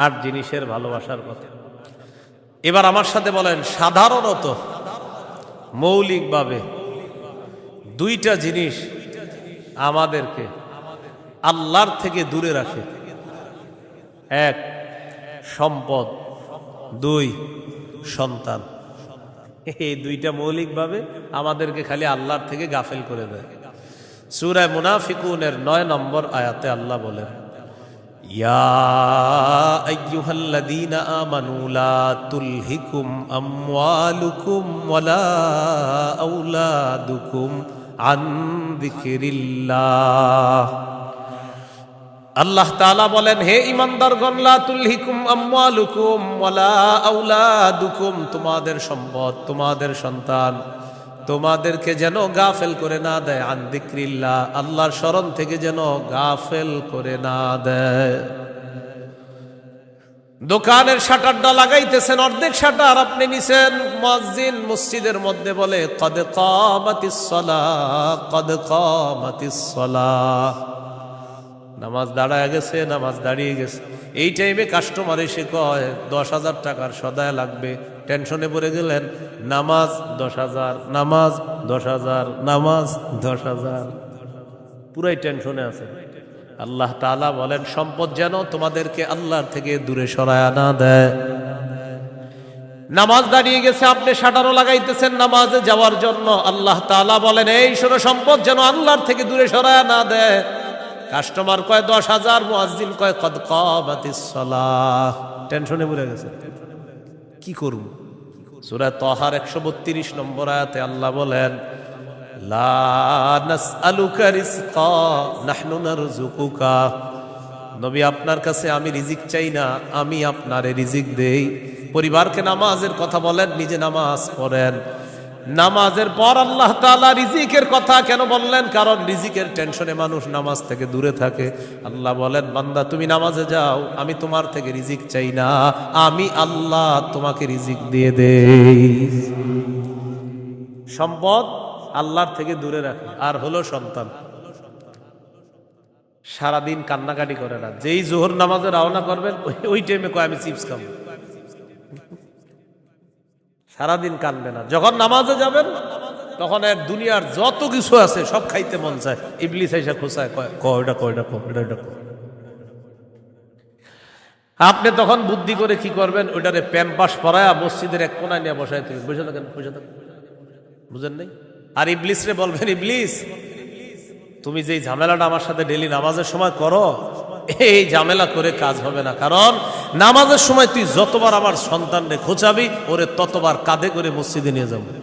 আট জিনিসের ভালোবাসার কথা এবার আমার সাথে বলেন, সাধারণত মৌলিকভাবে দুইটা জিনিস আমাদেরকে আল্লাহর থেকে দূরে রাখে। এক, সম্পদ। দুই, সন্তান। এই দুইটা মৌলিকভাবে আমাদেরকে খালি আল্লাহর থেকে গাফেল করে দেয়। সুরায় মুনাফিকুনের নয় নম্বর আয়াতে আল্লাহ বলেন লা তুলহিকুম আমওয়ালুকুম ওয়ালা আওলাদুকুম আন যিকরিল্লাহ। আল্লাহ তাআলা বলেন, হে ইমানদারগণ, লা তুলহিকুম আমওয়ালুকুম ওয়ালা আওলাদুকুম তোমাদের সম্পদ, তোমাদের সন্তান তোমাদেরকে যেন গাফেল করে না দেয়। আন দিক্রিল্লা আল্লাহর স্মরণ থেকে যেন গাফেল করে না দেয়। দোকানের শাটারটা লাগাইতেছেন, অর্ধেক শাটার আপনি নিছেন। মসজিদ মসজিদের মধ্যে বলে, কদ কামাতিস কদ কামাতিস নামাজ দাঁড়ায় গেছে, নামাজ দাঁড়িয়ে গেছে। এই টাইমে কাস্টমার এসে কয়, দশ হাজার টাকার সদায় লাগবে। টেনশনে পড়ে গেলেন, নামাজ দশ হাজার, নামাজ দশ হাজার, নামাজ দশ হাজার। পুরাই টেনশনে আছে। আল্লাহ তাআলা বলেন, সম্পদ যেন তোমাদেরকে আল্লাহর থেকে দূরে সরায় না দেয়। নামাজ দাঁড়িয়ে গেছে, আপনি শাটারও লাগাইতেছেন নামাজে যাওয়ার জন্য। আল্লাহ তাআলা বলেন, এই শোনো সম্পদ যেন আল্লাহর থেকে দূরে সরায় না দেয়। কাস্টমার কয় দশ হাজার মুয়াজ্জিন কয় কদ সালাহ। টেনশনে পড়ে গেছে। কি করব? সূরা তহার 132 নম্বর আয়াতে আল্লাহ বলেন লা নাসআলুকা রিজকা নাহনু নারযুকুকা। নবী আপনার কাছে আমি রিজিক চাই না আমি আপনারে রিজিক দেই। পরিবারকে নামাজের কথা বলেন নিজে নামাজ পড়েন। নামাজের পর আল্লাহ তাআলা রিজিকের কথা কেন বললেন? কারণ রিজিকের টেনশনে মানুষ নামাজ থেকে দূরে থাকে। আল্লাহ বলেন, বান্দা, তুমি নামাজে যাও, আমি তোমার থেকে রিজিক চাই না, আমি আল্লাহ তোমাকে রিজিক দিয়ে দেই। সম্পদ আল্লাহর থেকে দূরে রাখে, আর হলো সন্তান। সারাদিন কান্নাকাটি করে না। যেই জোহর নামাজে রওনা করবেন, ওই টাইমে কয়, আমি চিপস খাব? সারাদিন কানবে না। যখন নামাজে যাবেন, তখন এক দুনিয়ার যত কিছু আছে, সব খাইতে মন চায়। ইবলিস কয়টা কয়টা আপনি তখন বুদ্ধি করে কি করবেন? ওইটারে প্যাম্পাস পরায়া মসজিদের এক কোনায় নিয়ে বসায় তুমি বুঝে থাকেন বুঝে থাকেন। বুঝেন নাই? আর ইবলিস রে বলবেন, ইবলিস, তুমি যেই ঝামেলাটা আমার সাথে ডেলি নামাজের সময় করো, এই ঝামেলা করে কাজ হবে না। কারণ নামাজের সময় তুই যতবার আমার সন্তানরে খোঁচাবি ওরে ততবার কাঁধে করে মসজিদে নিয়ে যাব।